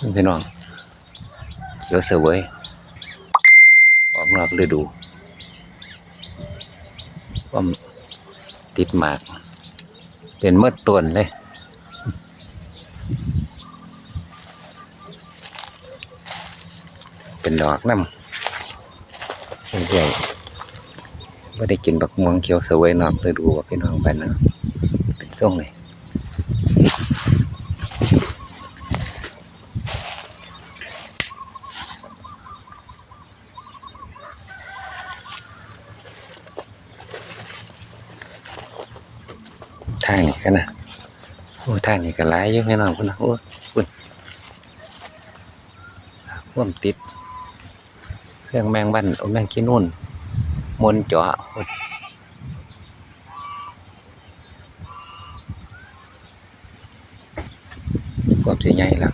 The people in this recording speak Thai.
พี่น้องเขียวเสวยออกนอกฤดูว่าติดหมาก เป็นเมื่อต้นเลยเป็นดอกน้ำเรื่อยๆไม่ได้กินบักม่วงเขียวเสวยนอกฤดูว่าพี่น้องไปนะเป็นส่งเลยางนี่กันนะโอ้ทางนี่ก็หลายอยู่พี่น้องพุ่นนะโอ้พุ่นพ่วมติดเรื่องแมงวันโอ้แมงขี้นุ่นมนจ่อพุ่นความสิใหญ่ละ